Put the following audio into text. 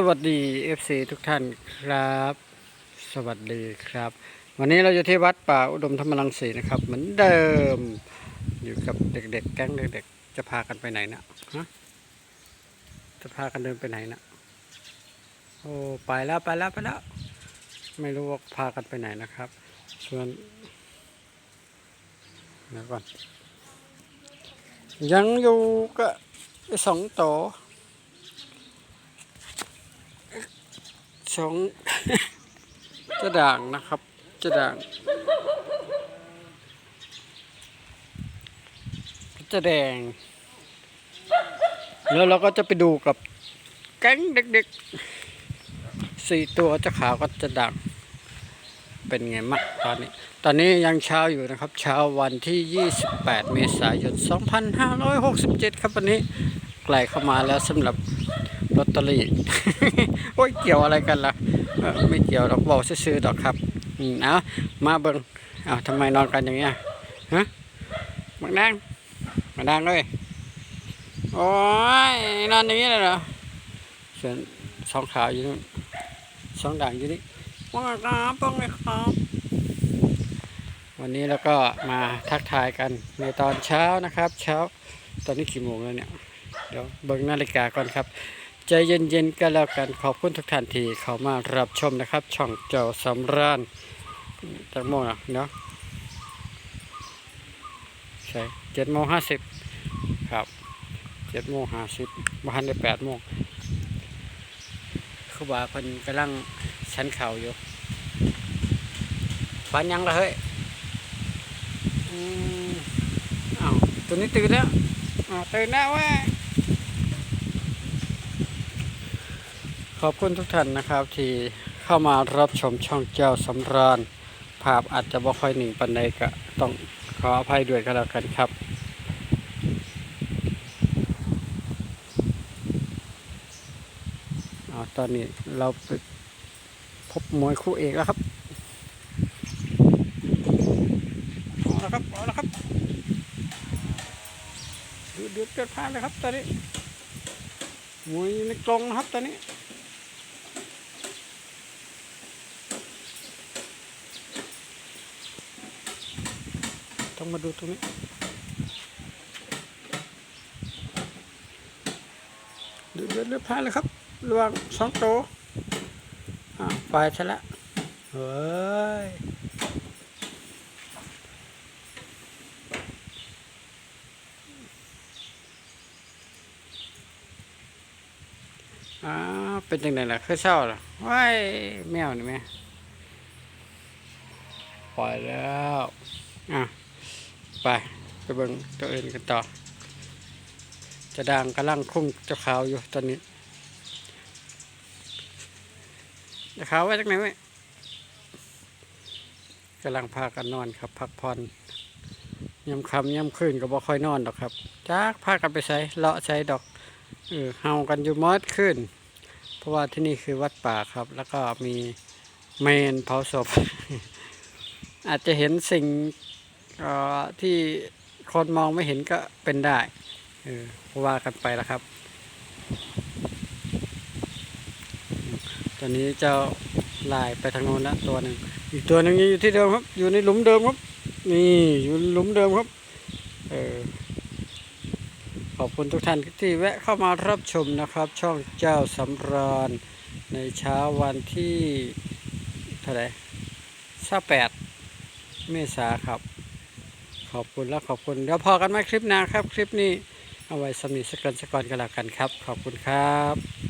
สวัสดี FC ทุกท่านครับ สวัสดีครับ วันนี้เราอยู่ที่วัดป่าอุดมธรรมรังสีนะครับ เหมือนเดิมอยู่กับเด็กๆ แก๊งเด็กๆ จะพากันไปไหนนะฮะจะพากันเดินไปไหนนะโอ้ไปแล้วไปแล้วไปแล้ว ไม่รู้ว่าพากันไปไหนนะครับส่วนเดี๋ยวก่อนยังอยู่กับสองโตว สองจะด่างนะครับจะด่างจะแดง แล้วเราก็จะไปดูกับแก๊งเด็กๆสี่ตัวจะขาวก็จะด่างเป็นไงมั่งตอนนี้ ตอนนี้ยังเช้าอยู่นะครับ เช้าวันที่ 28 เมษายน 2567 ครับวันนี้ใกล้เข้ามาแล้วสำหรับ ลอตเตอรี่ โอ้ยเกี่ยวอะไรกันล่ะเอ่อไม่เกี่ยวดอกบอกซื้อๆดอกครับอืมเอามาเบิงเอาทำไมนอนกันอย่างเงี้ยฮะมานั่งมานั่งเลยโอ้ยนอนอย่างนี้เลยเหรอส่วนสองขาวอยู่นู่นสองด่างอยู่นี่ว่าครับป้องเลยครับวันนี้เราก็มาทักทายกันในตอนเช้านะครับ เช้าตอนนี้กี่โมงแล้วเนี่ย เดี๋ยวเบิ่งนาฬิกาก่อนครับ ใจเย็นๆก็แล้วกันขอบคุณทุกท่านที่เข้ามารับชมนะครับ ช่องเจ้าสำราญจากโมงอะเนาะใช่เจ็ดโมงห้าสิบครับเจ็ดโมงห้าสิบบ้านได้แปดโมงครูบาเพิ่นกำลังชันเข่าอยู่ฝันยังละเฮ้ยอ้าวตัวนี้ตื่นแล้วตื่นแล้วเว้ ขอบคุณทุกท่านนะครับที่เข้ามารับชมช่องเจ้าสำราญ ภาพอาจจะบ่ค่อยหนึ่งปันใดก็ต้องขออภัยด้วยก็แล้วกันครับอาตอนนี้เราไปพบมวยคู่เอกแล้วครับเอาละครับเอาละครับเดือดเดือดเดือดพลาดเลยครับตอนนี้มวยในกรงนะครับตอนนี้ ต้องมาดูตรงนี้เดือดเดือดเดือดพาดเลยครับระว่างสองโตอ่าไปซะละเฮ้ยอ้าเป็นจังไดล่ะคือเศร้าล่ะว้ายแมวนี่แม่ปล่อยแล้ว อะ ไปไปเบิ่งตัวอื่นกันต่อ จะด่างกำลังคุ้มเจ้าขาวอยู่ตอนนี้เจ้าขาวไว้จากไหนไว้กำลังพากันนอนครับ พักผ่อนยำคำยำคืนก็บ่ค่อยนอนดอกครับจักพากันไปใช้เลาะใช้ดอกเออเฮากันอยู่มอดขึ้น เพราะว่าที่นี่คือวัดป่าครับ แล้วก็มีเมนเผาศพ อาจจะเห็นสิ่ง ออที่คนมองไม่เห็นก็เป็นได้เออว่ากันไปแล้วครับ ตอนนี้เจ้าลายไปทางโน้นแล้วตัวหนึ่งอีกตัวหนึ่งอยู่ที่เดิมครับ อยู่ในหลุมเดิมครับนี่อยู่หลุมเดิมครับเออขอบคุณทุกท่านที่แวะเข้ามารับชมนะครับ ช่องเจ้าสำราญในเช้าวันที่เท่าไหร่สาแปดเมษาครับ อบคุณและขอบคุณเดี๋ยวพอกันไหมคลิปหน้าครับ คลิปนี้เอาไว้สำนีสกกันสกอนกันแล้วกันครับ ขอบคุณครับ